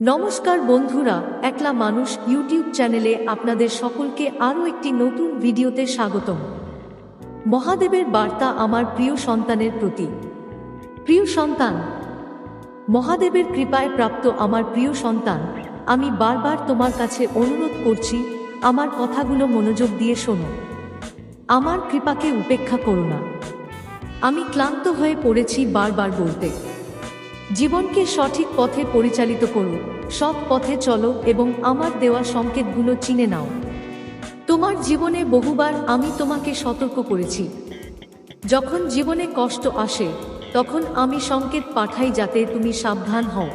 নমস্কার বন্ধুরা, একলা মানুষ ইউটিউব চ্যানেলে আপনাদের সকলকে আরও একটি নতুন ভিডিওতে স্বাগতম। মহাদেবের বার্তা আমার প্রিয় সন্তানের প্রতি। প্রিয় সন্তান, মহাদেবের কৃপায় প্রাপ্ত আমার প্রিয় সন্তান, আমি বারবার তোমার কাছে অনুরোধ করছি, আমার কথাগুলো মনোযোগ দিয়ে শোনো। আমার কৃপাকে উপেক্ষা করো না। আমি ক্লান্ত হয়ে পড়েছি বারবার বলতে। জীবনকে সঠিক পথে পরিচালিত করো সৎ পথে চলো এবং আমার দেওয়া সংকেতগুলো চিনে নাও। তোমার জীবনে বহুবার আমি তোমাকে সতর্ক করেছি। যখন জীবনে কষ্ট আসে, তখন আমি সংকেত পাঠাই যাতে তুমি সাবধান হও।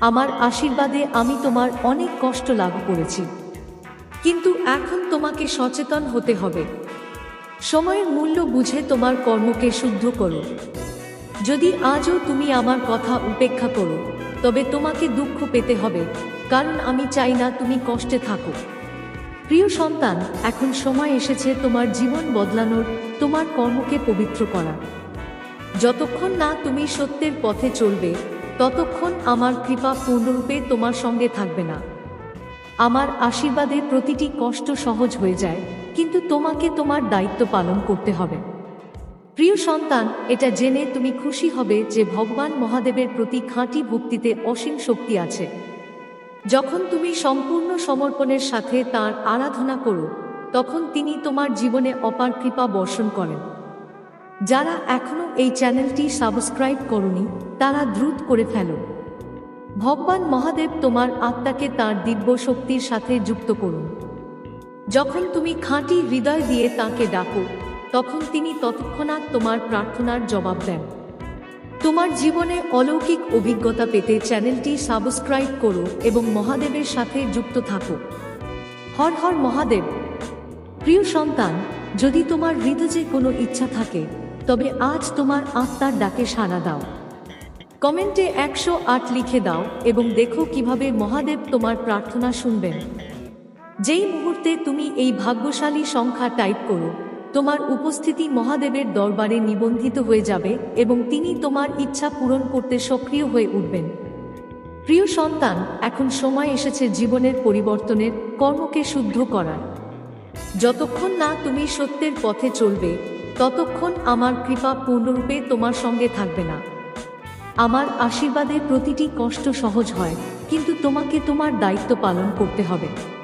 আমার আশীর্বাদে আমি তোমার অনেক কষ্ট লাভ করেছি। কিন্তু এখন তোমাকে সচেতন হতে হবে। সময়ের মূল্য বুঝে তোমার কর্মকে শুদ্ধ করো। যদি আজও তুমি আমার কথা উপেক্ষা করো, তবে তোমাকে দুঃখ পেতে হবে, কারণ আমি চাই না তুমি কষ্টে থাকো। প্রিয় সন্তান, এখন সময় এসেছে তোমার জীবন বদলানোর, তোমার কর্মকে পবিত্র করা যতক্ষণ না তুমি সত্যের পথে চলবে, ততক্ষণ আমার কৃপা পূর্ণরূপে তোমার সঙ্গে থাকবে না। আমার আশীর্বাদে প্রতিটি কষ্ট সহজ হয়ে যায়, কিন্তু তোমাকে তোমার দায়িত্ব পালন করতে হবে। প্রিয় সন্তান, এটা জেনে তুমি খুশি হবে যে ভগবান মহাদেবের প্রতি খাঁটি ভক্তিতে অসীম শক্তি আছে। যখন তুমি সম্পূর্ণ সমর্পণের সাথে তার আরাধনা করো, তখন তিনি তোমার জীবনে অপার কৃপা বর্ষণ করেন। যারা এখনও এই চ্যানেলটি সাবস্ক্রাইব করনি, তারা দ্রুত করে ফেলো। ভগবান মহাদেব তোমার আত্মাকে তার দিব্য শক্তির সাথে যুক্ত করুন। যখন তুমি খাঁটি হৃদয় দিয়ে তাকে ডাকো তখন তিনি তৎক্ষণাৎ তোমার প্রার্থনার জবাব দেন। তোমার জীবনে অলৌকিক অভিজ্ঞতা পেতে চ্যানেলটি সাবস্ক্রাইব করো এবং মহাদেবের সাথে যুক্ত থাকো। হর হর মহাদেব! প্রিয় সন্তান, যদি তোমার হৃদয়ে কোনো ইচ্ছা থাকে, তবে আজ তোমার আত্মার ডাকে সাড়া দাও। কমেন্টে একশো আট লিখে দাও এবং দেখো কীভাবে মহাদেব তোমার প্রার্থনা শুনবেন। যেই মুহূর্তে তুমি এই ভাগ্যশালী সংখ্যা টাইপ করো তোমার উপস্থিতি মহাদেবের দরবারে নিবন্ধিত হয়ে যাবে এবং তিনি তোমার ইচ্ছা পূরণ করতে সক্রিয় হয়ে উঠবেন। প্রিয় সন্তান, এখন সময় এসেছে জীবনের পরিবর্তনের, কর্মকে শুদ্ধ করার। যতক্ষণ না তুমি সত্যের পথে চলবে, ততক্ষণ আমার কৃপা পূর্ণরূপে তোমার সঙ্গে থাকবে না। আমার আশীর্বাদে প্রতিটি কষ্ট সহজ হয়, কিন্তু তোমাকে তোমার দায়িত্ব পালন করতে হবে।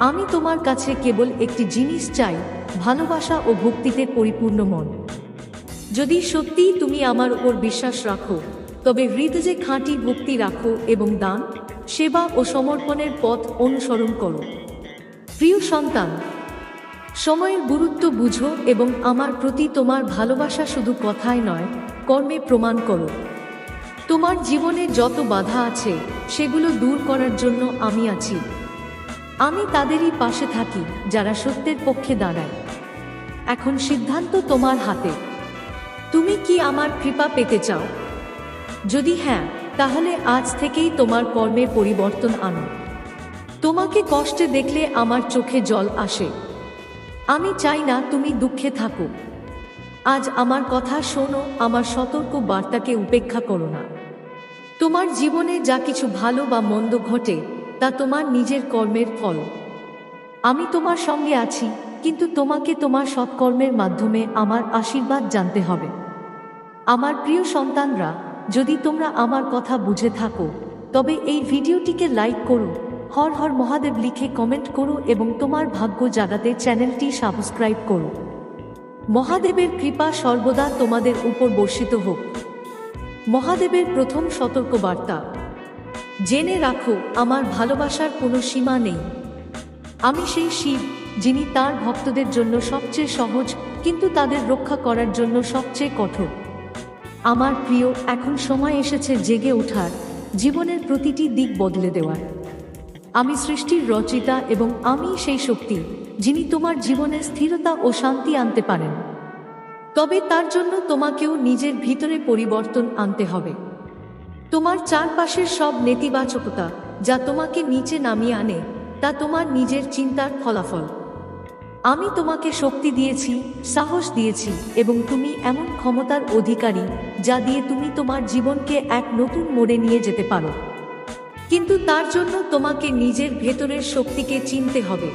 আমি তোমার কাছে কেবল একটি জিনিস চাই, ভালোবাসা ও ভক্তিতে পরিপূর্ণ মন। যদি সত্যিই তুমি আমার উপর বিশ্বাস রাখো, তবে হৃদয়ে খাঁটি ভক্তি রাখো এবং দান, সেবা ও সমর্পণের পথ অনুসরণ করো। প্রিয় সন্তান, সময়ের গুরুত্ব বুঝো এবং আমার প্রতি তোমার ভালোবাসা শুধু কথায় নয়, কর্মে প্রমাণ করো। তোমার জীবনে যত বাধা আছে, সেগুলো দূর করার জন্য আমি আছি। আমি তাদেরই পাশে থাকি, যারা সত্যের পক্ষে দাঁড়ায়। এখন সিদ্ধান্ত তোমার হাতে। তুমি কি আমার কৃপা পেতে চাও? যদি হ্যাঁ তাহলে আজ থেকেই তোমার কর্মে পরিবর্তন আনো। তোমাকে কষ্টে দেখলে আমার চোখে জল আসে। আমি চাই না তুমি দুঃখে থাকো। আজ আমার কথা শোনো, আমার সতর্ক বার্তাকে উপেক্ষা করো না। তোমার জীবনে যা কিছু ভালো বা মন্দ ঘটে তা তোমার নিজের কর্মের ফল। আমি তোমার সঙ্গে আছি, কিন্তু তোমাকে তোমার সৎকর্মের মাধ্যমে আমার আশীর্বাদ জানতে হবে। আমার প্রিয় সন্তানরা, যদি তোমরা আমার কথা বুঝে থাকো, তবে এই ভিডিওটিকে লাইক করো, হর হর মহাদেব লিখে কমেন্ট করো এবং তোমার ভাগ্য জাগাতে চ্যানেলটি সাবস্ক্রাইব করো। মহাদেবের কৃপা সর্বদা তোমাদের উপর বর্ষিত হোক। মহাদেবের প্রথম সতর্ক বার্তা জেনে রাখো, আমার ভালোবাসার কোনো সীমা নেই। আমি সেই শিব, যিনি তার ভক্তদের জন্য সবচেয়ে সহজ, কিন্তু তাদের রক্ষা করার জন্য সবচেয়ে কঠোর। আমার প্রিয়, এখন সময় এসেছে জেগে ওঠার, জীবনের প্রতিটি দিক বদলে দেওয়ার। আমি সৃষ্টির রচিতা এবং আমি সেই শক্তি, যিনি তোমার জীবনে স্থিরতা ও শান্তি আনতে পারেন। তবে তার জন্য তোমাকেও নিজের ভিতরে পরিবর্তন আনতে হবে। তোমার চারপাশের সব নেতিবাচকতা, যা তোমাকে নিচে নামিয়ে আনে, তা তোমার নিজের চিন্তার ফলাফল। আমি তোমাকে শক্তি দিয়েছি, সাহস দিয়েছি, এবং তুমি এমন ক্ষমতার অধিকারী, যা দিয়ে তুমি তোমার জীবনকে এক নতুন মোড়ে নিয়ে যেতে পারো। কিন্তু তার জন্য তোমাকে নিজের ভেতরের শক্তিকে চিনতে হবে।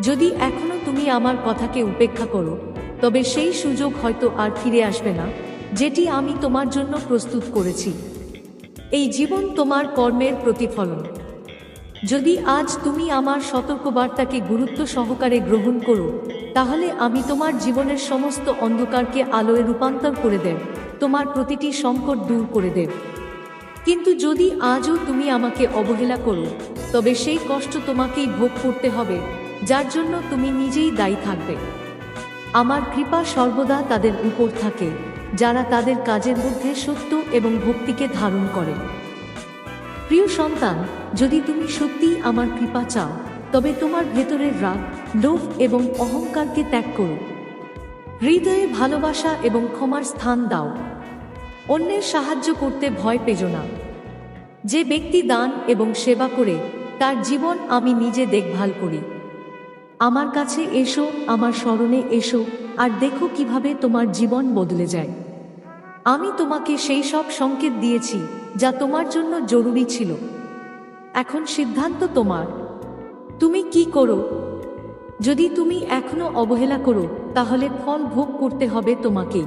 যদি এখনও তুমি আমার কথাকে উপেক্ষা করো, তবে সেই সুযোগ হয়তো আর ফিরে আসবে না, যেটি আমি তোমার জন্য প্রস্তুত করেছি। এই জীবন তোমার কর্মের প্রতিফলন। যদি আজ তুমি আমার সতর্কবার্তাকে গুরুত্ব সহকারে গ্রহণ করো, তাহলে আমি তোমার জীবনের সমস্ত অন্ধকারকে আলোয় রূপান্তর করে দেব, তোমার প্রতিটি সংকট দূর করে দেব। কিন্তু যদি আজও তুমি আমাকে অবহেলা করো, তবে সেই কষ্ট তোমাকেই ভোগ করতে হবে, যার জন্য তুমি নিজেই দায়ী থাকবে। আমার কৃপা সর্বদা তাদের উপর থাকে। যারা তাদের কাজের মধ্যে সত্য এবং ভক্তিকে ধারণ করে। প্রিয় সন্তান, যদি তুমি সত্যিই আমার কৃপা চাও, তবে তোমার ভেতরের রাগ, লোভ এবং অহংকারকে ত্যাগ করো। হৃদয়ে ভালোবাসা এবং ক্ষমার স্থান দাও। অন্যের সাহায্য করতে ভয় পেজো না। যে ব্যক্তি দান এবং সেবা করে, তার জীবন আমি নিজে দেখভাল করি। আমার কাছে এসো, আমার স্মরণে এসো আর দেখো কীভাবে তোমার জীবন বদলে যায়। আমি তোমাকে সেই সব সংকেত দিয়েছি, যা তোমার জন্য জরুরি ছিল। এখন সিদ্ধান্ত তোমার। তুমি কি করো? যদি তুমি এখনও অবহেলা করো, তাহলে ফল ভোগ করতে হবে তোমাকেই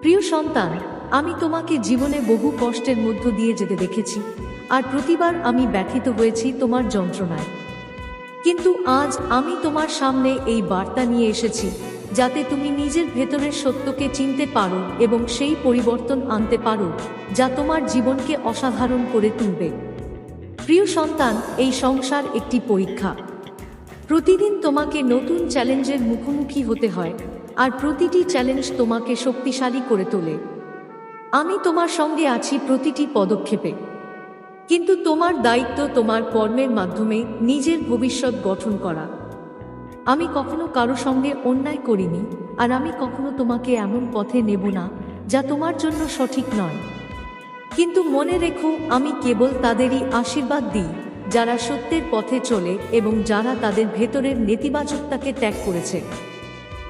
প্রিয় সন্তান, আমি তোমাকে জীবনে বহু কষ্টের মধ্য দিয়ে যেতে দেখেছি, আর প্রতিবার আমি ব্যথিত হয়েছি তোমার যন্ত্রণায়। কিন্তু আজ আমি তোমার সামনে এই বার্তা নিয়ে এসেছি যাতে তুমি নিজের ভেতরের সত্যকে চিনতে পারো এবং সেই পরিবর্তন আনতে পারো, যা তোমার জীবনকে অসাধারণ করে তুলবে। প্রিয় সন্তান, এই সংসার একটি পরীক্ষা। প্রতিদিন তোমাকে নতুন চ্যালেঞ্জের মুখোমুখি হতে হয়, আর প্রতিটি চ্যালেঞ্জ তোমাকে শক্তিশালী করে তোলে। আমি তোমার সঙ্গে আছি প্রতিটি পদক্ষেপে। কিন্তু তোমার দায়িত্ব তোমার কর্মের মাধ্যমে নিজের ভবিষ্যৎ গঠন করা। আমি কখনো কারও সঙ্গে অন্যায় করিনি, আর আমি কখনো তোমাকে এমন পথে নেব না, যা তোমার জন্য সঠিক নয়। কিন্তু মনে রেখো, আমি কেবল তাদেরই আশীর্বাদ দিই, যারা সত্যের পথে চলে এবং যারা তাদের ভেতরের নেতিবাচকতাকে ত্যাগ করেছে।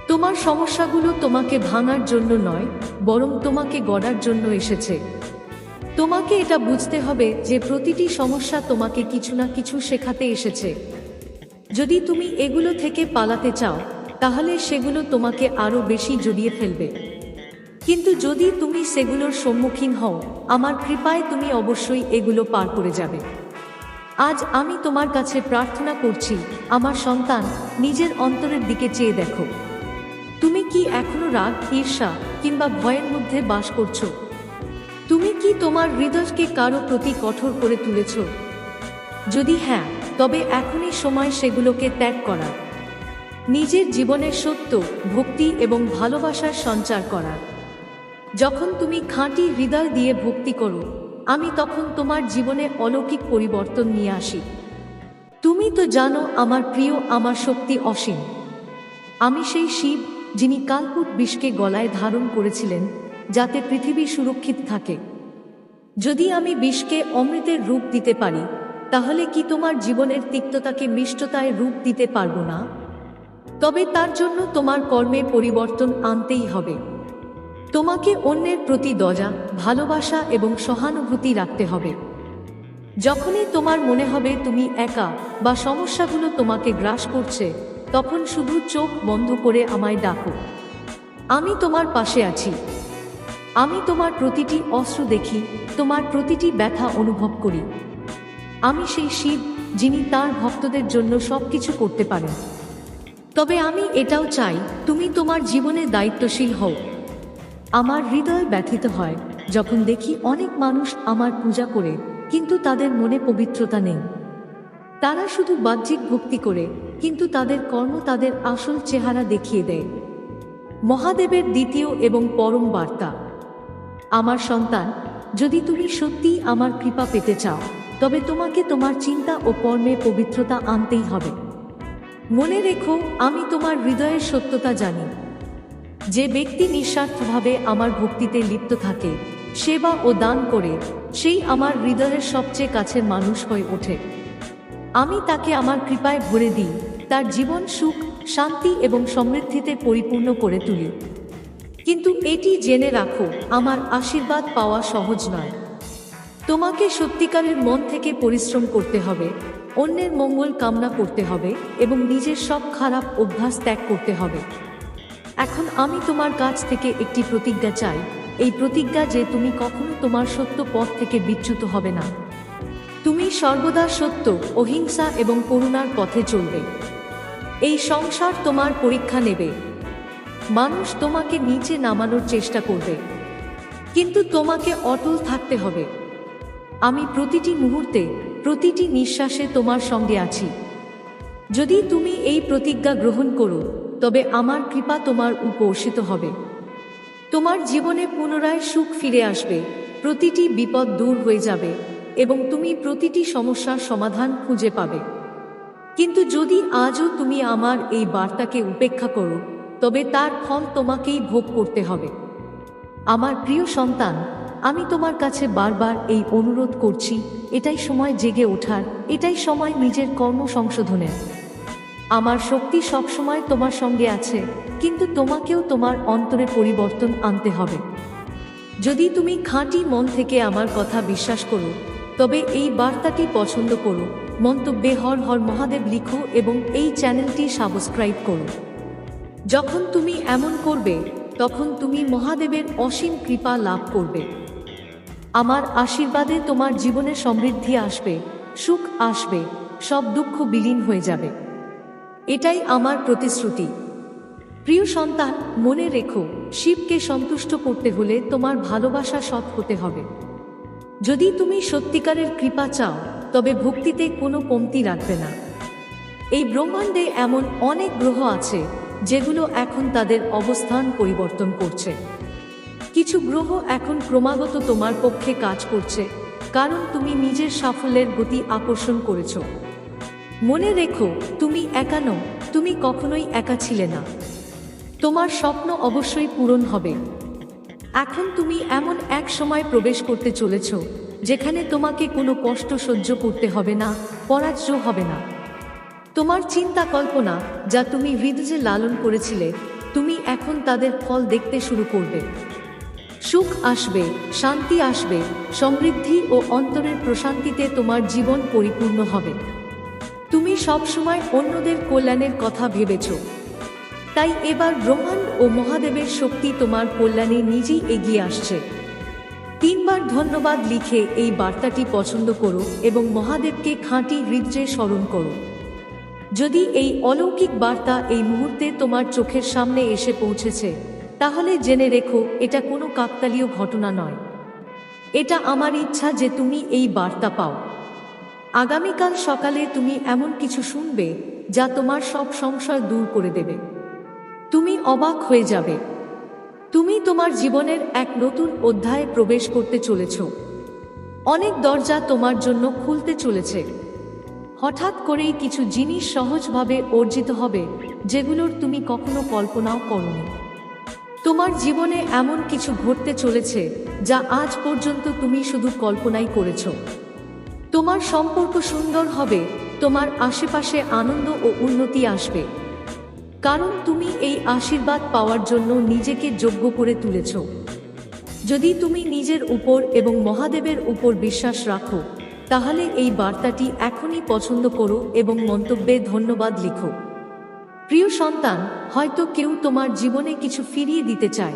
তোমার সমস্যাগুলো তোমাকে ভাঙার জন্য নয়, বরং তোমাকে গড়ার জন্য এসেছে। তোমাকে এটা বুঝতে হবে যে প্রতিটি সমস্যা তোমাকে কিছু না কিছু শেখাতে এসেছে। যদি তুমি এগুলো থেকে পালাতে চাও, তাহলে সেগুলো তোমাকে আরও বেশি জড়িয়ে ফেলবে। কিন্তু যদি তুমি সেগুলোর সম্মুখীন হও, আমার কৃপায় তুমি অবশ্যই এগুলো পার করে যাবে। আজ আমি তোমার কাছে প্রার্থনা করছি, আমার সন্তান নিজের অন্তরের দিকে চেয়ে দেখো। তুমি কি এখনও রাগ, ঈর্ষা কিংবা ভয়ের মধ্যে বাস করছ? তুমি কি তোমার হৃদয়কে কারও প্রতি কঠোর করে তুলেছ? যদি হ্যাঁ তবে এখনই সময় সেগুলোকে ত্যাগ করা। নিজের জীবনের সত্য, ভক্তি এবং ভালোবাসার সঞ্চার করা। যখন তুমি খাঁটি হৃদয় দিয়ে ভক্তি করো, আমি তখন তোমার জীবনে অলৌকিক পরিবর্তন নিয়ে আসি। তুমি তো জানো আমার প্রিয়, আমার শক্তি অসীম। আমি সেই শিব যিনি কালকুট বিষকে গলায় ধারণ করেছিলেন, যাতে পৃথিবী সুরক্ষিত থাকে। যদি আমি বিষকে অমৃতের রূপ দিতে পারি তাহলে কি তোমার জীবনের তিক্ততাকে মিষ্টতায় রূপ দিতে পারব না? তবে তার জন্য তোমার কর্মে পরিবর্তন আনতেই হবে। তোমাকে অন্যের প্রতি দজা ভালোবাসা এবং সহানুভূতি রাখতে হবে। যখনই তোমার মনে হবে তুমি একা বা সমস্যাগুলো তোমাকে গ্রাস করছে, তখন শুধু চোখ বন্ধ করে আমায় ডাকো। আমি তোমার পাশে আছি। আমি তোমার প্রতিটি অস্ত্র দেখি, তোমার প্রতিটি ব্যথা অনুভব করি। আমি সেই শিব যিনি তার ভক্তদের জন্য সব কিছু করতে পারেন। তবে আমি এটাও চাই, তুমি তোমার জীবনে দায়িত্বশীল হও। আমার হৃদয় ব্যথিত হয় যখন দেখি অনেক মানুষ আমার পূজা করে, কিন্তু তাদের মনে পবিত্রতা নেই। তারা শুধু বাহ্যিক ভক্তি করে, কিন্তু তাদের কর্ম তাদের আসল চেহারা দেখিয়ে দেয়। মহাদেবের দ্বিতীয় এবং পরম বার্তা। আমার সন্তান, যদি তুমি সত্যিই আমার কৃপা পেতে চাও তবে তোমাকে তোমার চিন্তা ও কর্মে পবিত্রতা আনতেই হবে। মনে রেখো, আমি তোমার হৃদয়ের সত্যতা জানি। যে ব্যক্তি নিঃস্বার্থভাবে আমার ভক্তিতে লিপ্ত থাকে, সেবা ও দান করে, সেই আমার হৃদয়ের সবচেয়ে কাছের মানুষ হয়ে ওঠে। আমি তাকে আমার কৃপায় ভরে দিই, তার জীবন সুখ, শান্তি এবং সমৃদ্ধিতে পরিপূর্ণ করে তুলি। কিন্তু এটি জেনে রাখো, আমার আশীর্বাদ পাওয়া সহজ নয়। তোমাকে সত্যিকারের মন থেকে পরিশ্রম করতে হবে, অন্যের মঙ্গল কামনা করতে হবে এবং নিজের সব খারাপ অভ্যাস ত্যাগ করতে হবে। এখন আমি তোমার কাছ থেকে একটি প্রতিজ্ঞা চাই, এই প্রতিজ্ঞা যে তুমি কখনো তোমার সত্য পথ থেকে বিচ্যুত হবে না। তুমি সর্বদা সত্য, অহিংসা এবং করুণার পথে চলবে। এই সংসার তোমার পরীক্ষা নেবে। মানুষ তোমাকে নিচে নামানোর চেষ্টা করবে। কিন্তু তোমাকে অটল থাকতে হবে। আমি প্রতিটি মুহূর্তে, প্রতিটি নিঃশ্বাসে তোমার সঙ্গে আছি। যদি তুমি এই প্রতিজ্ঞা গ্রহণ করো, তবে আমার কৃপা তোমার উপর্ষিত হবে। তোমার জীবনে পুনরায় সুখ ফিরে আসবে, প্রতিটি বিপদ দূর হয়ে যাবে, এবং তুমি প্রতিটি সমস্যার সমাধান খুঁজে পাবে। কিন্তু যদি আজও তুমি আমার এই বার্তাকে উপেক্ষা করো, তবে তার ফল তোমাকেই ভোগ করতে হবে। আমার প্রিয় সন্তান আমি তোমার কাছে বারবার এই অনুরোধ করছি, এটাই সময় জেগে ওঠার, এটাই সময় নিজের কর্ম সংশোধনের। আমার শক্তি সবসময় তোমার সঙ্গে আছে, কিন্তু তোমাকেও তোমার অন্তরে পরিবর্তন আনতে হবে। যদি তুমি খাঁটি মন থেকে আমার কথা বিশ্বাস করো, তবে এই বার্তাটি পছন্দ করো, মন্তব্যে হর হর মহাদেব লিখো এবং এই চ্যানেলটি সাবস্ক্রাইব করো। যখন তুমি এমন করবে, তখন তুমি মহাদেবের অসীম কৃপা লাভ করবে। আমার আশীর্বাদে তোমার জীবনে সমৃদ্ধি আসবে, সুখ আসবে, সব দুঃখ বিলীন হয়ে যাবে। এটাই আমার প্রতিশ্রুতি। প্রিয় সন্তান, মনে রেখো, শিবকে সন্তুষ্ট করতে হলে তোমার ভালোবাসা সৎ হতে হবে। যদি তুমি সত্যিকারের কৃপা চাও, তবে ভক্তিতে কোনো কমতি রাখবে না। এই ব্রহ্মাণ্ডে এমন অনেক গ্রহ আছে, যেগুলো এখন তাদের অবস্থান পরিবর্তন করছে। কিছু গ্রহ এখন ক্রমাগত তোমার পক্ষে কাজ করছে, কারণ তুমি নিজের সাফল্যের গতি আকর্ষণ করেছ। মনে রেখো, তুমি একা নও, তুমি কখনোই একা ছিলে না। তোমার স্বপ্ন অবশ্যই পূরণ হবে। এখন তুমি এমন এক সময় প্রবেশ করতে চলেছ, যেখানে তোমাকে কোনো কষ্ট সহ্য করতে হবে না পরাজ্য হবে না। তোমার চিন্তা কল্পনা, যা তুমি হৃদয়ে লালন করেছিলে, তুমি এখন তাদের ফল দেখতে শুরু করবে। সুখ আসবে, শান্তি আসবে, সমৃদ্ধি ও অন্তরের প্রশান্তিতে তোমার জীবন পরিপূর্ণ হবে। তুমি সবসময় অন্যদের কল্যাণের কথা ভেবেছ। তাই এবার ব্রহ্মাণ্ড ও মহাদেবের শক্তি তোমার কল্যাণে নিজেই এগিয়ে আসছে। তিনবার ধন্যবাদ লিখে এই বার্তাটি পছন্দ করো এবং মহাদেবকে খাঁটি হৃদয়ে স্মরণ করো। যদি এই অলৌকিক বার্তা এই মুহূর্তে তোমার চোখের সামনে এসে পৌঁছেছে তাহলে জেনে রেখো, এটা কোনো কাকতালীয় ঘটনা নয়। এটা আমার ইচ্ছা যে তুমি এই বার্তা পাও। আগামীকাল সকালে তুমি এমন কিছু শুনবে যা তোমার সব সংশয় দূর করে দেবে। তুমি অবাক হয়ে যাবে। তুমি তোমার জীবনের এক নতুন অধ্যায়ে প্রবেশ করতে চলেছ। অনেক দরজা তোমার জন্য খুলতে চলেছে। হঠাৎ করেই কিছু জিনিস সহজভাবে অর্জিত হবে, যেগুলোর তুমি কখনো কল্পনাও করনি। তোমার জীবনে এমন কিছু ঘটতে চলেছে যা আজ পর্যন্ত তুমি শুধু কল্পনাই করেছ। তোমার সম্পর্ক সুন্দর হবে, তোমার আশেপাশে আনন্দ ও উন্নতি আসবে। কারণ তুমি এই আশীর্বাদ পাওয়ার জন্য নিজেকে যোগ্য করে তুলেছ। যদি তুমি নিজের উপর এবং মহাদেবের উপর বিশ্বাস রাখো, তাহলে এই বার্তাটি এখনই পছন্দ করো এবং মন্তব্যে ধন্যবাদ লিখো। প্রিয় সন্তান, হয়তো কেউ তোমার জীবনে কিছু ফিরিয়ে দিতে চায়।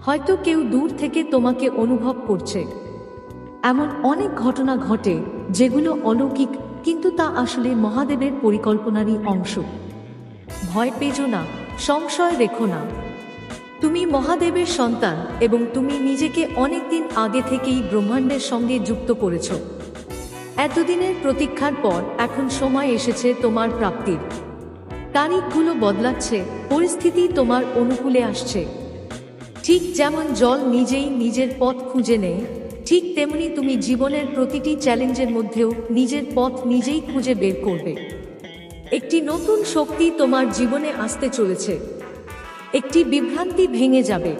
হয়তো কেউ দূর থেকে তোমাকে অনুভব করছে। এমন অনেক ঘটনা ঘটে যেগুলো অলৌকিক, কিন্তু তা আসলে মহাদেবের পরিকল্পনারই অংশ। ভয় পেজো না, সংশয় রেখো না। তুমি মহাদেবের সন্তান এবং তুমি নিজেকে অনেকদিন আগে থেকেই ব্রহ্মাণ্ডের সঙ্গে যুক্ত করেছ। এতদিনের প্রতীক্ষার পর এখন সময় এসেছে তোমার প্রাপ্তির। তারিখগুলো বদলাচ্ছে, পরিস্থিতি তোমার অনুকূলে আসছে। ঠিক যেমন জল নিজেই নিজের পথ খুঁজে নেয়, ঠিক তেমনি তুমি জীবনের প্রতিটি চ্যালেঞ্জের মধ্যেও নিজের পথ নিজেই খুঁজে বের করবে। একটি নতুন শক্তি তোমার জীবনে আসতে চলেছে। একটি বিভ্রান্তি ভেঙে যাবে।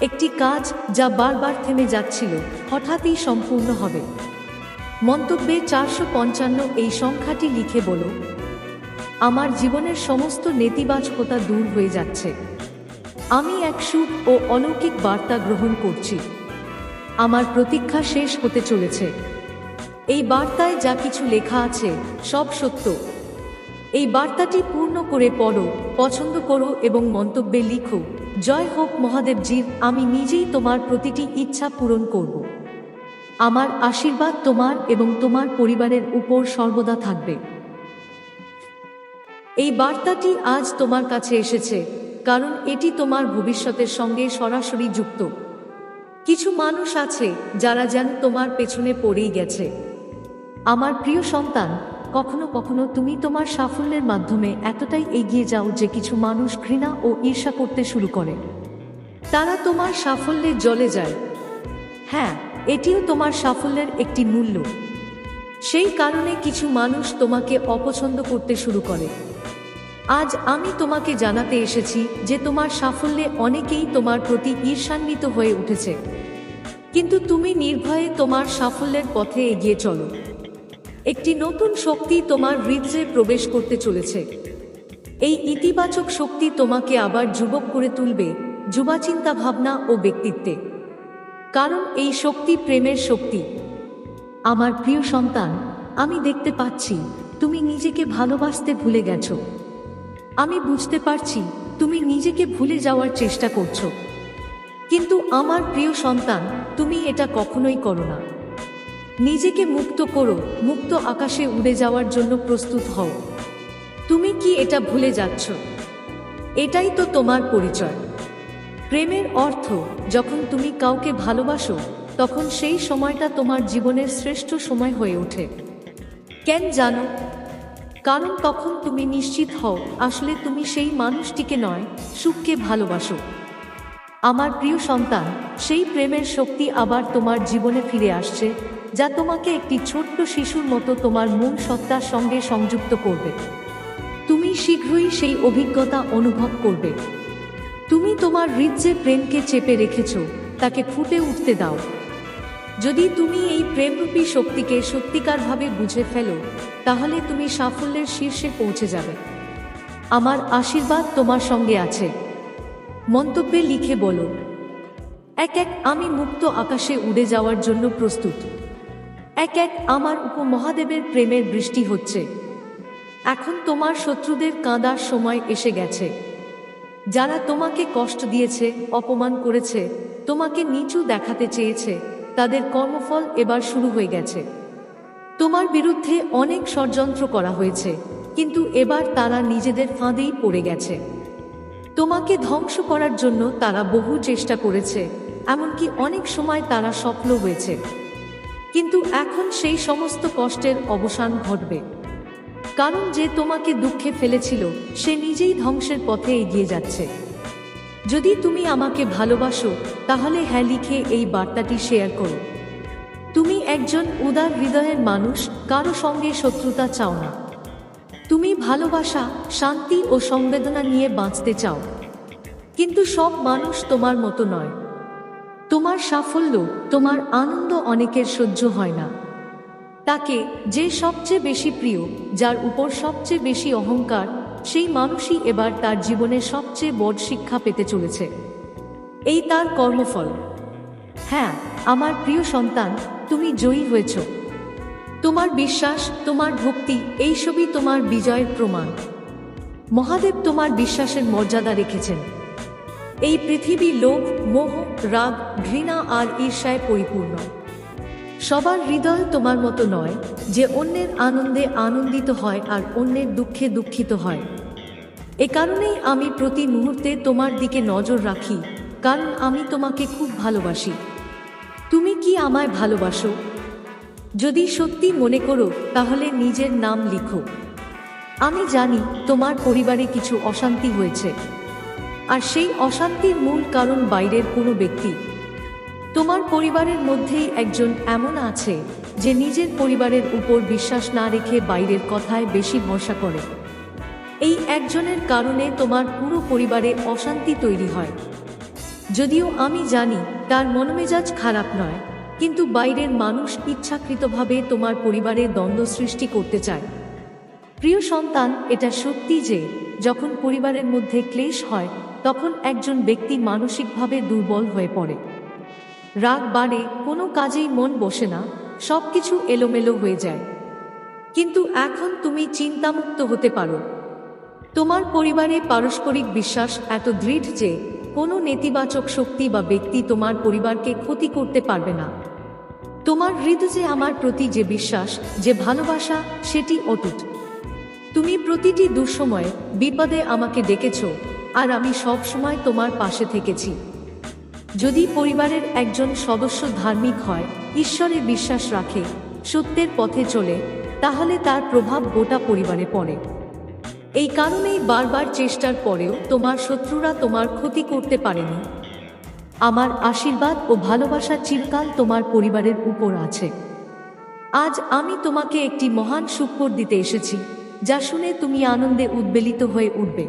একটি কাজ যা বারবার থেমে যাচ্ছিল, হঠাৎই সম্পূর্ণ হবে। মন্তব্যে চারশো পঞ্চান্ন এই সংখ্যাটি লিখে বলো আমার জীবনের সমস্ত নেতিবাচকতা দূর হয়ে যাচ্ছে। আমি এক সুখ ও অলৌকিক বার্তা গ্রহণ করছি। আমার প্রতীক্ষা শেষ হতে চলেছে। এই বার্তায় যা কিছু লেখা আছে, সব সত্য। এই বার্তাটি পূর্ণ করে পড়ো, পছন্দ করো এবং মন্তব্যে লিখো, জয় হোক মহাদেবজির, আমি নিজেই তোমার প্রতিটি ইচ্ছা পূরণ করব। আমার আশীর্বাদ তোমার এবং তোমার পরিবারের উপর সর্বদা থাকবে। এই বার্তাটি আজ তোমার কাছে এসেছে, কারণ এটি তোমার ভবিষ্যতের সঙ্গে সরাসরি যুক্ত। কিছু মানুষ আছে যারা যেন তোমার পেছনে পড়েই গেছে। আমার প্রিয় সন্তান, কখনো কখনো তুমি তোমার সাফল্যের মাধ্যমে এতটাই এগিয়ে যাও যে কিছু মানুষ ঘৃণা ও ঈর্ষা করতে শুরু করে। তারা তোমার সাফল্যে জলে যায়। হ্যাঁ এটিও তোমার সাফল্যের একটি মূল্য। সেই কারণে কিছু মানুষ তোমাকে অপছন্দ করতে শুরু করে। আজ আমি তোমাকে জানাতে এসেছি যে তোমার সাফল্যে অনেকেই তোমার প্রতি ঈর্ষান্বিত হয়ে উঠেছে। কিন্তু তুমি নির্ভয়ে তোমার সাফল্যের পথে এগিয়ে চলো। একটি নতুন শক্তি তোমার হৃদয়ে প্রবেশ করতে চলেছে। এই ইতিবাচক শক্তি তোমাকে আবার যুবক করে তুলবে যুবা চিন্তা ভাবনা ও ব্যক্তিত্বে। কারণ এই শক্তি প্রেমের শক্তি। আমার প্রিয় সন্তান, আমি দেখতে পাচ্ছি, তুমি নিজেকে ভালোবাসতে ভুলে গেছো। আমি বুঝতে পারছি তুমি নিজেকে ভুলে যাওয়ার চেষ্টা করছ। কিন্তু আমার প্রিয় সন্তান, তুমি এটা কখনোই করো না। নিজেকে মুক্ত করো, মুক্ত আকাশে উড়ে যাওয়ার জন্য প্রস্তুত হও। তুমি কি এটা ভুলে যাচ্ছ? এটাই তো তোমার পরিচয়। প্রেমের অর্থ, যখন তুমি কাউকে ভালোবাসো, তখন সেই সময়টা তোমার জীবনের শ্রেষ্ঠ সময় হয়ে ওঠে। কেন জানো? কারণ তখন তুমি নিশ্চিত হও, আসলে তুমি সেই মানুষটিকে নয়, সুখকে ভালোবাসো। আমার প্রিয় সন্তান, সেই প্রেমের শক্তি আবার তোমার জীবনে ফিরে আসছে, যা তোমাকে একটি ছোট্ট শিশুর মতো তোমার মূল সত্তার সঙ্গে সংযুক্ত করবে। তুমি শীঘ্রই সেই অভিজ্ঞতা অনুভব করবে। তুমি তোমার হৃদয়ে প্রেমকে চেপে রেখেছ, তাকে ফুটে উঠতে দাও। যদি তুমি এই প্রেমরূপী শক্তিকে সত্যিকারভাবে বুঝে ফেলো, তাহলে তুমি সাফল্যের শীর্ষে পৌঁছে যাবে। আমার আশীর্বাদ তোমার সঙ্গে আছে। মন্তব্যে লিখে বলো, এক এক আমি মুক্ত আকাশে উড়ে যাওয়ার জন্য প্রস্তুত। এক এক আমার উপমহাদেবের প্রেমের বৃষ্টি হচ্ছে। এখন তোমার শত্রুদের কাঁদার সময় এসে গেছে। যারা তোমাকে কষ্ট দিয়েছে, অপমান করেছে, তোমাকে নিচু দেখাতে চেয়েছে তাদের কর্মফল এবার শুরু হয়ে গেছে। তোমার বিরুদ্ধে অনেক ষড়যন্ত্র করা হয়েছে, কিন্তু এবার তারা নিজেদের ফাঁদেই পড়ে গেছে। তোমাকে ধ্বংস করার জন্য তারা বহু চেষ্টা করেছে, এমনকি অনেক সময় তারা সফল হয়েছে। কিন্তু এখন সেই সমস্ত কষ্টের অবসান ঘটবে। কারণ যে তোমাকে দুঃখে ফেলেছিল, সে নিজেই ধ্বংসের পথে এগিয়ে যাচ্ছে। যদি তুমি আমাকে ভালোবাসো, তাহলে হ্যাঁ লিখে এই বার্তাটি শেয়ার করো। তুমি একজন উদার হৃদয়ের মানুষ, কারও সঙ্গে শত্রুতা চাও না। তুমি ভালোবাসা, শান্তি ও সংবেদনা নিয়ে বাঁচতে চাও। কিন্তু সব মানুষ তোমার মতো নয়। তোমার সাফল্য, তোমার আনন্দ অনেকের সহ্য হয় না। তাকে যে সবচেয়ে বেশি প্রিয়, যার উপর সবচেয়ে বেশি অহংকার সেই মানুষই এবার তার জীবনে সবচেয়ে বড় শিক্ষা পেতে চলেছে। এই তার কর্মফল। হ্যাঁ আমার প্রিয় সন্তান, তুমি জয়ী হয়েছ। তোমার বিশ্বাস, তোমার ভক্তি এইসবই তোমার বিজয়ের প্রমাণ। মহাদেব তোমার বিশ্বাসের মর্যাদা রেখেছেন। এই পৃথিবী লোভ, মোহ, রাগ, ঘৃণা আর ঈর্ষায় পরিপূর্ণ। সবার হৃদয় তোমার মতো নয় যে অন্যের আনন্দে আনন্দিত হয় আর অন্যের দুঃখে দুঃখিত হয়। এ কারণেই আমি প্রতি মুহূর্তে তোমার দিকে নজর রাখি, কারণ আমি তোমাকে খুব ভালোবাসি। তুমি কি আমায় ভালোবাসো? যদি সত্যি মনে করো, তাহলে নিজের নাম লিখো। আমি জানি তোমার পরিবারে কিছু অশান্তি হয়েছে, আর সেই অশান্তির মূল কারণ বাইরের কোনো ব্যক্তি তোমার পরিবারের মধ্যেই একজন এমন আছে, যে নিজের পরিবারের উপর বিশ্বাস না রেখে বাইরের কথায় বেশি ভরসা করে। এই একজনের কারণে তোমার পুরো পরিবারে অশান্তি তৈরি হয়। যদিও আমি জানি তার মনোমেজাজ খারাপ নয়, কিন্তু বাইরের মানুষ ইচ্ছাকৃতভাবে তোমার পরিবারে দ্বন্দ্ব সৃষ্টি করতে চায়। প্রিয় সন্তান, এটা সত্যি যে, যখন পরিবারের মধ্যে ক্লেশ হয়, তখন একজন ব্যক্তি মানসিকভাবে দুর্বল হয়ে পড়ে। রাগ বাড়ে, কোনো কাজেই মন বসে না সব কিছু এলোমেলো হয়ে যায়। কিন্তু এখন তুমি চিন্তামুক্ত হতে পারো। তোমার পরিবারে পারস্পরিক বিশ্বাস এত দৃঢ় যে, কোনো নেতিবাচক শক্তি বা ব্যক্তি তোমার পরিবারকে ক্ষতি করতে পারবে না। তোমার হৃদয়ে আমার প্রতি যে বিশ্বাস, যে ভালোবাসা, সেটি অটুট। তুমি প্রতিটি দুঃসময়ে বিপদে আমাকে ডেকেছ, আর আমি সব সময় তোমার পাশে থেকেছি। যদি পরিবারের একজন সদস্য ধার্মিক হয়, ঈশ্বরে বিশ্বাস রাখে, সত্যের পথে চলে, তাহলে তার প্রভাব গোটা পরিবারে পড়ে। এই কারণেই বারবার চেষ্টার পরেও তোমার শত্রুরা তোমার ক্ষতি করতে পারেনি। আমার আশীর্বাদ ও ভালোবাসা চিরকাল তোমার পরিবারের উপর আছে। আজ আমি তোমাকে একটি মহান সুখবর দিতে এসেছি, যা শুনে তুমি আনন্দে উদ্বেলিত হয়ে উঠবে।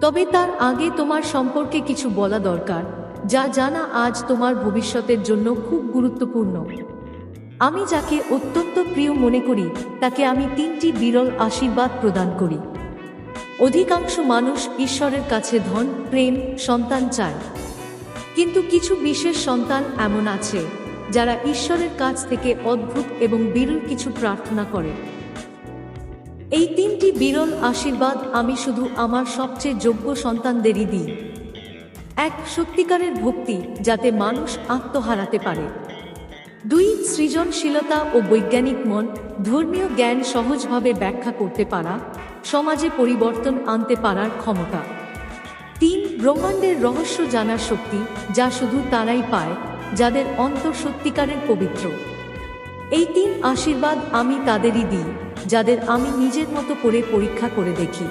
তবে তার আগে তোমার সম্পর্কে কিছু বলা দরকার। যা জানা আজ তোমার ভবিষ্যতের জন্য খুব গুরুত্বপূর্ণ। আমি যাকে অত্যন্ত প্রিয় মনে করি, তাকে আমি তিনটি বিরল আশীর্বাদ প্রদান করি। অধিকাংশ মানুষ ঈশ্বরের কাছে ধন, প্রেম, সন্তান চায়। কিন্তু কিছু বিশেষ সন্তান এমন আছে, যারা ঈশ্বরের কাছ থেকে অদ্ভুত এবং বিরল কিছু প্রার্থনা করে। এই তিনটি বিরল আশীর্বাদ আমি শুধু আমার সবচেয়ে যোগ্য সন্তানদেরই দিই। এক সত্যিকারের ভক্তি যাতে মানুষ আত্মহারাতে পারে। দুই, সৃজনশীলতা ও বৈজ্ঞানিক মন ধর্মীয় জ্ঞান সহজভাবে ব্যাখ্যা করতে পারা, সমাজে পরিবর্তন আনতে পারার ক্ষমতা। তিন, ব্রহ্মাণ্ডের রহস্য জানার শক্তি যা শুধু তারাই পায়, যাদের অন্তর সত্যিকারের পবিত্র। এই তিন আশীর্বাদ আমি তাদেরই দিই, যাদের আমি নিজের মতো করে পরীক্ষা করে দেখি।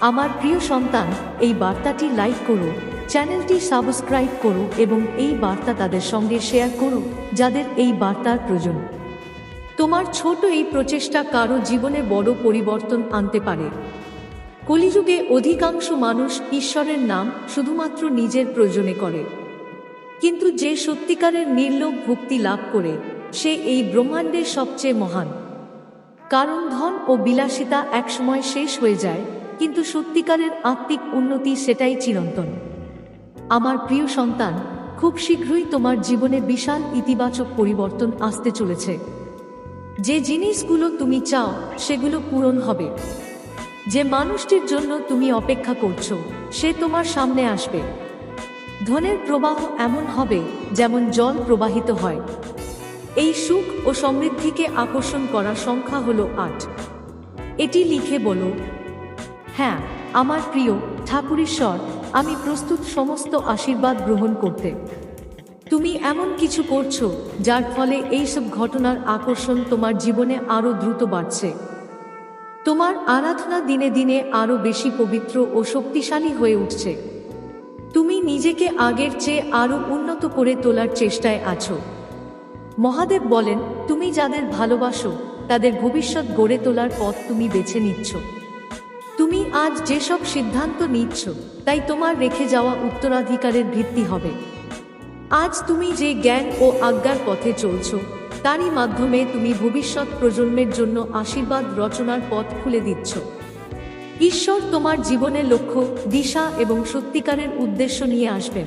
আমার প্রিয় সন্তান, এই বার্তাটি লাইক করো চ্যানেলটি সাবস্ক্রাইব করো এবং এই বার্তা তাদের সঙ্গে শেয়ার করো যাদের এই বার্তার প্রয়োজন। তোমার ছোট এই প্রচেষ্টা কারও জীবনে বড় পরিবর্তন আনতে পারে। কলিযুগে অধিকাংশ মানুষ ঈশ্বরের নাম শুধুমাত্র নিজের প্রয়োজনে করে। কিন্তু যে সত্যিকারের নির্লোভ ভক্তি লাভ করে, সে এই ব্রহ্মাণ্ডের সবচেয়ে মহান। কারণ ধন ও বিলাসিতা একসময় শেষ হয়ে যায়, কিন্তু সত্যিকারের আত্মিক উন্নতি সেটাই চিরন্তন। আমার প্রিয় সন্তান, খুব শীঘ্রই তোমার জীবনে বিশাল ইতিবাচক পরিবর্তন আসতে চলেছে। যে জিনিসগুলো তুমি চাও, সেগুলো পূরণ হবে। যে মানুষটির জন্য তুমি অপেক্ষা করছ, সে তোমার সামনে আসবে। ধনের প্রবাহ এমন হবে, যেমন জল প্রবাহিত হয়। এই সুখ ও সমৃদ্ধিকে আকর্ষণ করার সংখ্যা হলো আট। এটি লিখে বলো হ্যাঁ আমার প্রিয় ঠাকুরেশ্বর আমি প্রস্তুত সমস্ত আশীর্বাদ গ্রহণ করতে। তুমি এমন কিছু করছ, যার ফলে এইসব ঘটনার আকর্ষণ তোমার জীবনে আরও দ্রুত বাড়ছে। তোমার আরাধনা দিনে দিনে আরও বেশি পবিত্র ও শক্তিশালী হয়ে উঠছে। তুমি নিজেকে আগের চেয়ে আরও উন্নত করে তোলার চেষ্টায় আছো। মহাদেব বলেন, তুমি যাদের ভালোবাসো, তাদের ভবিষ্যৎ গড়ে তোলার পথ তুমি বেছে নিচ্ছ। তুমি আজ যেসব সিদ্ধান্ত নিচ্ছ, তাই তোমার রেখে যাওয়া উত্তরাধিকারের ভিত্তি হবে। আজ তুমি যে জ্ঞান ও আজ্ঞার পথে চলছ, তারই মাধ্যমে তুমি ভবিষ্যৎ প্রজন্মের জন্য আশীর্বাদ রচনার পথ খুলে দিচ্ছ। ঈশ্বর তোমার জীবনের লক্ষ্য, দিশা এবং সত্যিকারের উদ্দেশ্য নিয়ে আসবেন।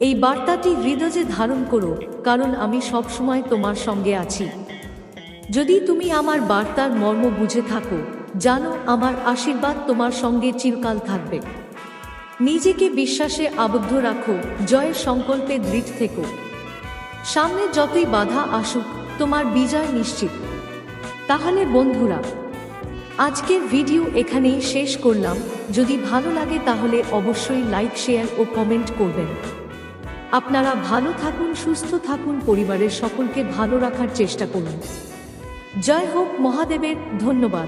এই বার্তাটি হৃদয়ে ধারণ করো, কারণ আমি সবসময় তোমার সঙ্গে আছি। যদি তুমি আমার বার্তার মর্ম বুঝে থাকো জানো, আমার আশীর্বাদ তোমার সঙ্গে চিরকাল থাকবে। নিজেকে বিশ্বাসে আবদ্ধ রাখো, জয়ের সংকল্পে দৃঢ় থেকো। সামনে যতই বাধা আসুক, তোমার বিজয় নিশ্চিত। তাহলে বন্ধুরা, আজকের ভিডিও এখানেই শেষ করলাম। যদি ভালো লাগে তাহলে অবশ্যই লাইক, শেয়ার ও কমেন্ট করবেন। আপনারা ভালো থাকুন, সুস্থ থাকুন, পরিবারের সকলকে ভালো রাখার চেষ্টা করুন। জয় হোক মহাদেবের, ধন্যবাদ।